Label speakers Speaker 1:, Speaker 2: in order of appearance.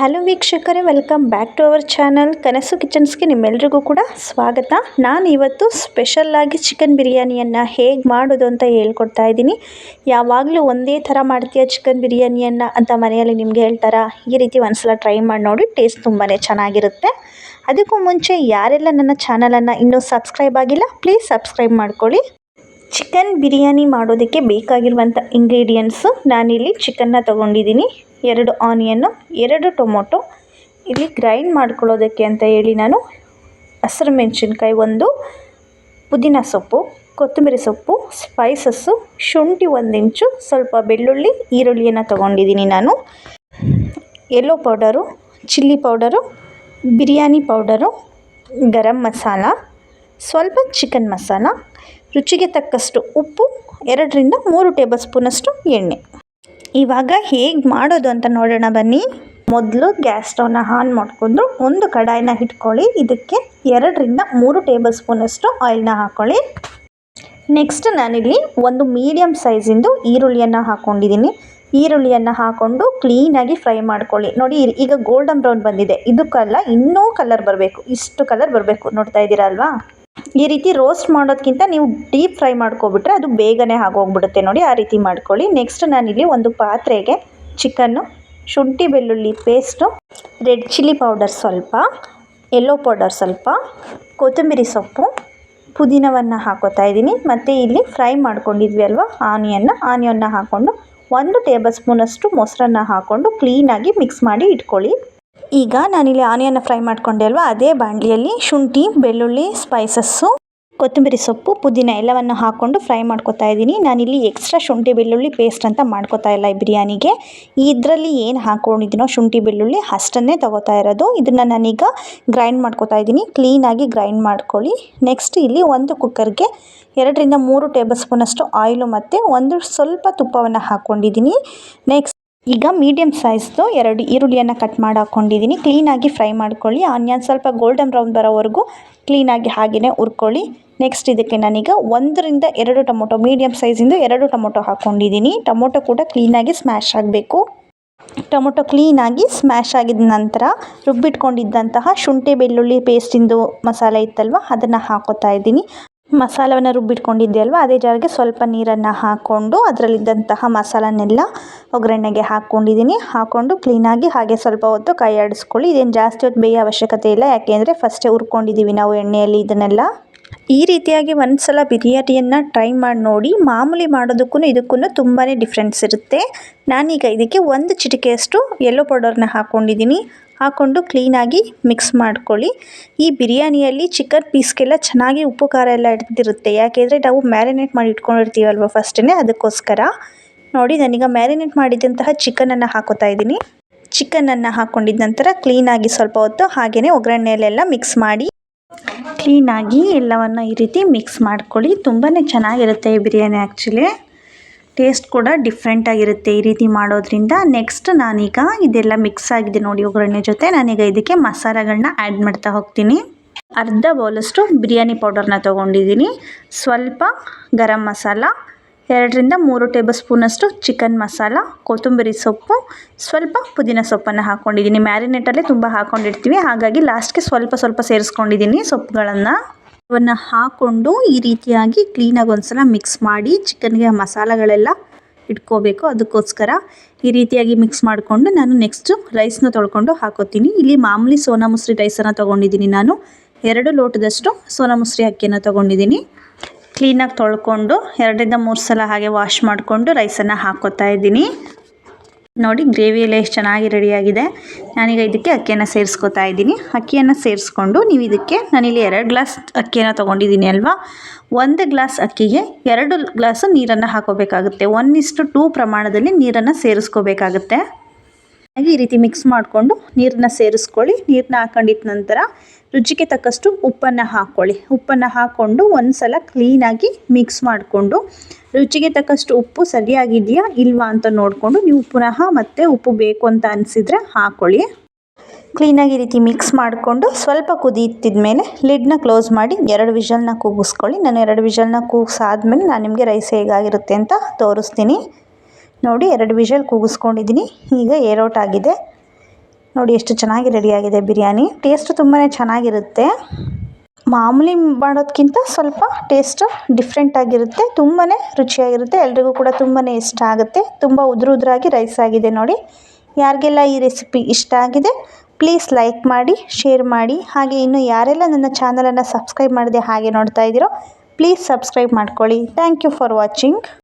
Speaker 1: Hello ವೀಕ್ಷಕರೇ welcome back to our channel Kanasu ಕಿಚನ್ಸ್ಗೆ ನಿಮ್ಮೆಲ್ರಿಗೂ ಕೂಡ ಸ್ವಾಗತ. ನಾನು ಇವತ್ತು ಸ್ಪೆಷಲ್ಲಾಗಿ ಚಿಕನ್ ಬಿರಿಯಾನಿಯನ್ನು ಹೇಗೆ ಮಾಡೋದು ಅಂತ ಹೇಳ್ಕೊಡ್ತಾ ಇದ್ದೀನಿ. ಯಾವಾಗಲೂ ಒಂದೇ ಥರ ಮಾಡ್ತೀಯ ಚಿಕನ್ ಬಿರಿಯಾನಿಯನ್ನು ಅಂತ ಮನೆಯಲ್ಲಿ ನಿಮಗೆ ಹೇಳ್ತಾರಾ? ಈ ರೀತಿ ಒಂದ್ಸಲ ಟ್ರೈ ಮಾಡಿ ನೋಡಿ ಟೇಸ್ಟ್ ತುಂಬಾ ಚೆನ್ನಾಗಿರುತ್ತೆ. ಅದಕ್ಕೂ ಮುಂಚೆ ಯಾರೆಲ್ಲ ನನ್ನ ಚಾನಲನ್ನು ಇನ್ನೂ ಸಬ್ಸ್ಕ್ರೈಬ್ ಆಗಿಲ್ಲ ಪ್ಲೀಸ್ ಸಬ್ಸ್ಕ್ರೈಬ್ ಮಾಡ್ಕೊಳ್ಳಿ. ಚಿಕನ್ ಬಿರಿಯಾನಿ ಮಾಡೋದಕ್ಕೆ ಬೇಕಾಗಿರುವಂಥ ಇಂಗ್ರೀಡಿಯೆಂಟ್ಸು ನಾನಿಲ್ಲಿ ಚಿಕನ್ನ ತೊಗೊಂಡಿದ್ದೀನಿ. ಎರಡು ಆನಿಯನ್ನು, ಎರಡು ಟೊಮೊಟೊ. ಇಲ್ಲಿ ಗ್ರೈಂಡ್ ಮಾಡ್ಕೊಳ್ಳೋದಕ್ಕೆ ಅಂತ ಹೇಳಿ ನಾನು ಹಸಿರು ಮೆಣಸಿನ್ಕಾಯಿ ಒಂದು, ಪುದೀನ ಸೊಪ್ಪು, ಕೊತ್ತಂಬರಿ ಸೊಪ್ಪು, ಸ್ಪೈಸಸ್ಸು, ಶುಂಠಿ ಒಂದು ಇಂಚು, ಸ್ವಲ್ಪ ಬೆಳ್ಳುಳ್ಳಿ, ಈರುಳ್ಳಿಯನ್ನು ತೊಗೊಂಡಿದ್ದೀನಿ ನಾನು. Yellow powder chilli powder biryani powder garam masala ಸ್ವಲ್ಪ ಚಿಕನ್ ಮಸಾಲ ರುಚಿಗೆ ತಕ್ಕಷ್ಟು ಉಪ್ಪು, ಎರಡರಿಂದ ಮೂರು ಟೇಬಲ್ ಸ್ಪೂನಷ್ಟು ಎಣ್ಣೆ. ಇವಾಗ ಹೇಗೆ ಮಾಡೋದು ಅಂತ ನೋಡೋಣ ಬನ್ನಿ. ಮೊದಲು ಗ್ಯಾಸ್ ಸ್ಟವ್ನ ಆನ್ ಮಾಡಿಕೊಂಡು ಒಂದು ಕಡಾಯಿನ ಇಟ್ಕೊಳ್ಳಿ. ಇದಕ್ಕೆ ಎರಡರಿಂದ ಮೂರು ಟೇಬಲ್ ಸ್ಪೂನಷ್ಟು ಆಯಿಲ್ನ ಹಾಕ್ಕೊಳ್ಳಿ ನೆಕ್ಸ್ಟ್ ನಾನಿಲ್ಲಿ ಒಂದು ಮೀಡಿಯಮ್ ಸೈಜಿಂದು ಈರುಳ್ಳಿಯನ್ನು ಹಾಕ್ಕೊಂಡಿದ್ದೀನಿ ಈರುಳ್ಳಿಯನ್ನು ಹಾಕ್ಕೊಂಡು ಕ್ಲೀನಾಗಿ ಫ್ರೈ ಮಾಡ್ಕೊಳ್ಳಿ. ನೋಡಿ ಈಗ ಗೋಲ್ಡನ್ ಬ್ರೌನ್ ಬಂದಿದೆ. ಇದಕ್ಕಲ್ಲ ಇನ್ನೂ ಕಲರ್ ಬರಬೇಕು. ಇಷ್ಟು ಕಲರ್ ಬರಬೇಕು. ನೋಡ್ತಾ ಇದ್ದೀರಾ ಅಲ್ವಾ? ಈ ರೀತಿ ರೋಸ್ಟ್ ಮಾಡೋದಕ್ಕಿಂತ ನೀವು ಡೀಪ್ ಫ್ರೈ ಮಾಡ್ಕೊಬಿಟ್ರೆ ಅದು ಬೇಗನೆ ಆಗೋಗ್ಬಿಡುತ್ತೆ ನೋಡಿ, ಆ ರೀತಿ ಮಾಡ್ಕೊಳ್ಳಿ. ನೆಕ್ಸ್ಟ್ ನಾನಿಲ್ಲಿ ಒಂದು ಪಾತ್ರೆಗೆ ಚಿಕನ್ನು, ಶುಂಠಿ, ಬೆಳ್ಳುಳ್ಳಿ ಪೇಸ್ಟು ರೆಡ್ ಚಿಲ್ಲಿ ಪೌಡರ್ ಸ್ವಲ್ಪ ಯೆಲ್ಲೋ ಪೌಡರ್ ಸ್ವಲ್ಪ, ಕೊತ್ತಂಬರಿ ಸೊಪ್ಪು, ಪುದೀನವನ್ನು ಹಾಕೋತಾ ಇದ್ದೀನಿ. ಮತ್ತು ಇಲ್ಲಿ ಫ್ರೈ ಮಾಡ್ಕೊಂಡಿದ್ವಿ ಅಲ್ವಾ ಆನಿಯನ್ನ ಆನಿಯನ್ನ ಹಾಕ್ಕೊಂಡು ಒಂದು ಟೇಬಲ್ ಸ್ಪೂನಷ್ಟು ಮೊಸರನ್ನ ಹಾಕ್ಕೊಂಡು ಕ್ಲೀನಾಗಿ ಮಿಕ್ಸ್ ಮಾಡಿ ಇಟ್ಕೊಳ್ಳಿ. ಈಗ ನಾನಿಲ್ಲಿ ಆನಿಯನ್ನ ಫ್ರೈ ಮಾಡ್ಕೊಂಡೆ ಅಲ್ವಾ? ಅದೇ ಬಾಣಲಿಯಲ್ಲಿ ಶುಂಠಿ, ಬೆಳ್ಳುಳ್ಳಿ ಸ್ಪೈಸಸ್ಸು ಕೊತ್ತಂಬರಿ ಸೊಪ್ಪು, ಪುದೀನ ಎಲ್ಲವನ್ನು ಹಾಕ್ಕೊಂಡು ಫ್ರೈ ಮಾಡ್ಕೊತಾ ಇದ್ದೀನಿ. ನಾನಿಲ್ಲಿ ಎಕ್ಸ್ಟ್ರಾ ಶುಂಠಿ, ಬೆಳ್ಳುಳ್ಳಿ ಪೇಸ್ಟ್ ಅಂತ ಮಾಡ್ಕೋತಾ ಇಲ್ಲ ಈ ಬಿರಿಯಾನಿಗೆ. ಇದರಲ್ಲಿ ಏನು ಹಾಕ್ಕೊಂಡಿದ್ದೀನೋ ಶುಂಠಿ, ಬೆಳ್ಳುಳ್ಳಿ ಅಷ್ಟನ್ನೇ ತಗೋತಾ ಇರೋದು. ಇದನ್ನು ನಾನೀಗ ಗ್ರೈಂಡ್ ಮಾಡ್ಕೋತಾ ಇದ್ದೀನಿ. ಕ್ಲೀನಾಗಿ ಗ್ರೈಂಡ್ ಮಾಡ್ಕೊಳ್ಳಿ. ನೆಕ್ಸ್ಟ್ ಇಲ್ಲಿ ಒಂದು ಕುಕ್ಕರ್ಗೆ ಎರಡರಿಂದ ಮೂರು ಟೇಬಲ್ ಸ್ಪೂನಷ್ಟು ಆಯಿಲು ಮತ್ತು ಒಂದು ಸ್ವಲ್ಪ ತುಪ್ಪವನ್ನು ಹಾಕ್ಕೊಂಡಿದ್ದೀನಿ ನೆಕ್ಸ್ಟ್ ಈಗ ಮೀಡಿಯಮ್ ಸೈಜ್ದು ಎರಡು ಈರುಳ್ಳಿಯನ್ನು ಕಟ್ ಮಾಡಿ ಹಾಕ್ಕೊಂಡಿದ್ದೀನಿ ಕ್ಲೀನಾಗಿ ಫ್ರೈ ಮಾಡ್ಕೊಳ್ಳಿ. ಆನಿಯನ್ ಸ್ವಲ್ಪ ಗೋಲ್ಡನ್ ಬ್ರೌನ್ ಬರೋವರೆಗೂ ಕ್ಲೀನಾಗಿ ಹಾಗೆಯೇ ಹುರ್ಕೊಳ್ಳಿ. ನೆಕ್ಸ್ಟ್ ಇದಕ್ಕೆ ನಾನೀಗ ಒಂದರಿಂದ ಎರಡು ಟೊಮೊಟೊ ಮೀಡಿಯಮ್ ಸೈಜಿಂದು ಎರಡು ಟೊಮೊಟೊ ಹಾಕ್ಕೊಂಡಿದ್ದೀನಿ ಟೊಮೊಟೊ ಕೂಡ ಕ್ಲೀನಾಗಿ ಸ್ಮ್ಯಾಶ್ ಆಗಬೇಕು. ಟೊಮೊಟೊ ಕ್ಲೀನಾಗಿ ಸ್ಮ್ಯಾಶ್ ಆಗಿದ ನಂತರ ರುಬ್ಬಿಟ್ಕೊಂಡಿದ್ದಂತಹ ಶುಂಠಿ ಬೆಳ್ಳುಳ್ಳಿ ಪೇಸ್ಟಿಂದು ಮಸಾಲೆ ಇತ್ತಲ್ವ, ಅದನ್ನು ಹಾಕೋತಾ ಇದ್ದೀನಿ. ಮಸಾಲವನ್ನು ರುಬ್ಬಿಟ್ಕೊಂಡಿದ್ದೆ ಅಲ್ವಾ? ಅದೇ ಜಾರಿಗೆ ಸ್ವಲ್ಪ ನೀರನ್ನು ಹಾಕ್ಕೊಂಡು ಅದರಲ್ಲಿದ್ದಂತಹ ಮಸಾಲನೆಲ್ಲ ಒಗ್ಗರಣೆಗೆ ಹಾಕ್ಕೊಂಡಿದ್ದೀನಿ. ಹಾಕ್ಕೊಂಡು ಕ್ಲೀನಾಗಿ ಹಾಗೆ ಸ್ವಲ್ಪ ಹೊತ್ತು ಕೈ ಆಡಿಸ್ಕೊಳ್ಳಿ. ಇದೇನು ಜಾಸ್ತಿ ಹೊತ್ತು ಬೇಯೋ ಅವಶ್ಯಕತೆ ಇಲ್ಲ. ಯಾಕೆಂದರೆ ಫಸ್ಟೇ ಹುರ್ಕೊಂಡಿದ್ದೀವಿ ನಾವು ಎಣ್ಣೆಯಲ್ಲಿ ಇದನ್ನೆಲ್ಲ. ಈ ರೀತಿಯಾಗಿ ಒಂದು ಸಲ ಬಿರಿಯಾನಿಯನ್ನು ಟ್ರೈ ಮಾಡಿ ನೋಡಿ. ಮಾಮೂಲಿ ಮಾಡೋದಕ್ಕೂ ಇದಕ್ಕೂ ತುಂಬಾ ಡಿಫ್ರೆನ್ಸ್ ಇರುತ್ತೆ. ನಾನೀಗ ಇದಕ್ಕೆ ಒಂದು ಚಿಟಿಕೆಯಷ್ಟು ಯೆಲ್ಲೋ ಪೌಡರ್ನ ಹಾಕ್ಕೊಂಡಿದ್ದೀನಿ ಹಾಕ್ಕೊಂಡು ಕ್ಲೀನಾಗಿ ಮಿಕ್ಸ್ ಮಾಡ್ಕೊಳ್ಳಿ. ಈ ಬಿರಿಯಾನಿಯಲ್ಲಿ ಚಿಕನ್ ಪೀಸ್ಗೆಲ್ಲ ಚೆನ್ನಾಗಿ ಉಪ್ಪು ಖಾರ ಎಲ್ಲ ಹಿಡ್ದಿರುತ್ತೆ. ಯಾಕೆಂದರೆ ನಾವು ಮ್ಯಾರಿನೇಟ್ ಮಾಡಿ ಇಟ್ಕೊಂಡಿರ್ತೀವಲ್ವ ಫಸ್ಟೇ ಅದಕ್ಕೋಸ್ಕರ. ನೋಡಿ, ನಾನೀಗ ಮ್ಯಾರಿನೇಟ್ ಮಾಡಿದಂತಹ ಚಿಕನನ್ನು ಹಾಕೋತಾ ಇದ್ದೀನಿ. ಚಿಕನನ್ನು ಹಾಕ್ಕೊಂಡಿದ್ದ ನಂತರ ಕ್ಲೀನಾಗಿ ಸ್ವಲ್ಪ ಹೊತ್ತು ಹಾಗೆಯೇ ಒಗ್ಗರಣೆಯಲ್ಲೆಲ್ಲ ಮಿಕ್ಸ್ ಮಾಡಿ. ಕ್ಲೀನಾಗಿ ಎಲ್ಲವನ್ನು ಈ ರೀತಿ ಮಿಕ್ಸ್ ಮಾಡ್ಕೊಳ್ಳಿ. ತುಂಬಾ ಚೆನ್ನಾಗಿರುತ್ತೆ ಈ ಬಿರಿಯಾನಿ ಆ್ಯಕ್ಚುಲಿ ಟೇಸ್ಟ್ ಕೂಡ ಡಿಫ್ರೆಂಟಾಗಿರುತ್ತೆ ಈ ರೀತಿ ಮಾಡೋದ್ರಿಂದ. ನೆಕ್ಸ್ಟ್ ನಾನೀಗ ಇದೆಲ್ಲ ಮಿಕ್ಸ್ ಆಗಿದೆ ನೋಡಿ ಒಗ್ಗರಣೆ ಜೊತೆ. ನಾನೀಗ ಇದಕ್ಕೆ ಮಸಾಲೆಗಳನ್ನ ಆ್ಯಡ್ ಮಾಡ್ತಾ ಹೋಗ್ತೀನಿ. ಅರ್ಧ ಬೌಲಷ್ಟು ಬಿರಿಯಾನಿ ಪೌಡರ್ನ ತೊಗೊಂಡಿದ್ದೀನಿ. ಸ್ವಲ್ಪ ಗರಂ ಮಸಾಲ, ಎರಡರಿಂದ ಮೂರು ಟೇಬಲ್ ಸ್ಪೂನಷ್ಟು ಚಿಕನ್ ಮಸಾಲ, ಕೊತ್ತಂಬರಿ ಸೊಪ್ಪು, ಸ್ವಲ್ಪ ಪುದೀನ ಸೊಪ್ಪನ್ನು ಹಾಕ್ಕೊಂಡಿದ್ದೀನಿ ಮ್ಯಾರಿನೇಟಲ್ಲೇ ತುಂಬ ಹಾಕ್ಕೊಂಡಿರ್ತೀವಿ ಹಾಗಾಗಿ ಲಾಸ್ಟ್ಗೆ ಸ್ವಲ್ಪ ಸ್ವಲ್ಪ ಸೇರಿಸ್ಕೊಂಡಿದ್ದೀನಿ ಸೊಪ್ಪುಗಳನ್ನು. ಅವನ್ನು ಹಾಕ್ಕೊಂಡು ಈ ರೀತಿಯಾಗಿ ಕ್ಲೀನಾಗಿ ಒಂದ್ಸಲ ಮಿಕ್ಸ್ ಮಾಡಿ ಚಿಕನ್ಗೆ ಮಸಾಲೆಗಳೆಲ್ಲ ಇಟ್ಕೋಬೇಕು. ಅದಕ್ಕೋಸ್ಕರ ಈ ರೀತಿಯಾಗಿ ಮಿಕ್ಸ್ ಮಾಡಿಕೊಂಡು ನಾನು ನೆಕ್ಸ್ಟು ರೈಸ್ನ ತೊಳ್ಕೊಂಡು ಹಾಕೋತೀನಿ. ಇಲ್ಲಿ ಮಾಮೂಲಿ ಸೋನಾ ಮುಸ್ರಿ ರೈಸನ್ನು ತೊಗೊಂಡಿದ್ದೀನಿ ನಾನು. ಎರಡು ಲೋಟದಷ್ಟು ಸೋನಾ ಮುಸ್ರಿ ಅಕ್ಕಿಯನ್ನು ತೊಗೊಂಡಿದ್ದೀನಿ. ಕ್ಲೀನಾಗಿ ತೊಳ್ಕೊಂಡು ಎರಡರಿಂದ ಮೂರು ಸಲ ಹಾಗೆ ವಾಶ್ ಮಾಡಿಕೊಂಡು ರೈಸನ್ನು ಹಾಕೋತಾ ಇದ್ದೀನಿ. ನೋಡಿ ಗ್ರೇವಿ ಎಲ್ಲ ಎಷ್ಟು ಚೆನ್ನಾಗಿ ರೆಡಿಯಾಗಿದೆ. ನಾನೀಗ ಇದಕ್ಕೆ ಅಕ್ಕಿಯನ್ನು ಸೇರಿಸ್ಕೊತಾ ಇದ್ದೀನಿ. ಅಕ್ಕಿಯನ್ನು ಸೇರಿಸ್ಕೊಂಡು ನೀವು ಇದಕ್ಕೆ ನಾನಿಲ್ಲಿ ಎರಡು ಗ್ಲಾಸ್ ಅಕ್ಕಿಯನ್ನು ತೊಗೊಂಡಿದ್ದೀನಿ ಅಲ್ವಾ? ಒಂದು ಗ್ಲಾಸ್ ಅಕ್ಕಿಗೆ ಎರಡು ಗ್ಲಾಸು ನೀರನ್ನು ಹಾಕೋಬೇಕಾಗುತ್ತೆ. ಒನ್ ಇಷ್ಟು ಟೂ ಪ್ರಮಾಣದಲ್ಲಿ ನೀರನ್ನು ಸೇರಿಸ್ಕೋಬೇಕಾಗುತ್ತೆ. ಹಾಗೆ ಈ ರೀತಿ ಮಿಕ್ಸ್ ಮಾಡಿಕೊಂಡು ನೀರನ್ನ ಸೇರಿಸ್ಕೊಳ್ಳಿ. ನೀರನ್ನ ಹಾಕೊಂಡಿದ್ದ ನಂತರ ರುಚಿಗೆ ತಕ್ಕಷ್ಟು ಉಪ್ಪನ್ನು ಹಾಕ್ಕೊಳ್ಳಿ. ಉಪ್ಪನ್ನು ಹಾಕ್ಕೊಂಡು ಒಂದು ಸಲ ಕ್ಲೀನಾಗಿ ಮಿಕ್ಸ್ ಮಾಡಿಕೊಂಡು ರುಚಿಗೆ ತಕ್ಕಷ್ಟು ಉಪ್ಪು ಸರಿಯಾಗಿದೆಯಾ ಇಲ್ವಾ ಅಂತ ನೋಡಿಕೊಂಡು ನೀವು ಪುನಃ ಮತ್ತೆ ಉಪ್ಪು ಬೇಕು ಅಂತ ಅನಿಸಿದರೆ ಹಾಕ್ಕೊಳ್ಳಿ ಕ್ಲೀನಾಗಿ ಈ ರೀತಿ ಮಿಕ್ಸ್ ಮಾಡಿಕೊಂಡು ಸ್ವಲ್ಪ ಕುದೀತಿದ ಮೇಲೆ ಲಿಡ್ನ ಕ್ಲೋಸ್ ಮಾಡಿ ಎರಡು ವಿಷಲ್ನ ಕೂಗಿಸ್ಕೊಳ್ಳಿ. ನಾನು ಎರಡು ವಿಷಲ್ನ ಕೂಗಿಸಾದ್ಮೇಲೆ ನಾನು ನಿಮಗೆ ರೈಸ್ ಹೇಗಾಗಿರುತ್ತೆ ಅಂತ ತೋರಿಸ್ತೀನಿ. ನೋಡಿ, ಎರಡು ವಿಷಲ್ ಕೂಗಿಸ್ಕೊಂಡಿದ್ದೀನಿ. ಈಗ ಏರೋಟ್ ಆಗಿದೆ ನೋಡಿ, ಎಷ್ಟು ಚೆನ್ನಾಗಿ ರೆಡಿಯಾಗಿದೆ ಬಿರಿಯಾನಿ. ಟೇಸ್ಟ್ ತುಂಬಾ ಚೆನ್ನಾಗಿರುತ್ತೆ. ಮಾಮೂಲಿ ಮಾಡೋದಕ್ಕಿಂತ ಸ್ವಲ್ಪ ಟೇಸ್ಟ್ ಡಿಫ್ರೆಂಟಾಗಿರುತ್ತೆ ತುಂಬಾ ರುಚಿಯಾಗಿರುತ್ತೆ. ಎಲ್ರಿಗೂ ಕೂಡ ತುಂಬಾ ಇಷ್ಟ ಆಗುತ್ತೆ. ತುಂಬ ಉದುರು ಉದುರಾಗಿ ರೈಸ್ ಆಗಿದೆ ನೋಡಿ. ಯಾರಿಗೆಲ್ಲ ಈ ರೆಸಿಪಿ ಇಷ್ಟ ಆಗಿದೆ ಪ್ಲೀಸ್ ಲೈಕ್ ಮಾಡಿ ಶೇರ್ ಮಾಡಿ. ಹಾಗೆ ಇನ್ನು ಯಾರೆಲ್ಲ ನನ್ನ ಚಾನಲನ್ನು ಸಬ್ಸ್ಕ್ರೈಬ್ ಮಾಡಿದೆ ಹಾಗೆ ನೋಡ್ತಾ ಇದ್ದೀರೋ ಪ್ಲೀಸ್ ಸಬ್ಸ್ಕ್ರೈಬ್ ಮಾಡ್ಕೊಳ್ಳಿ. Thank you for watching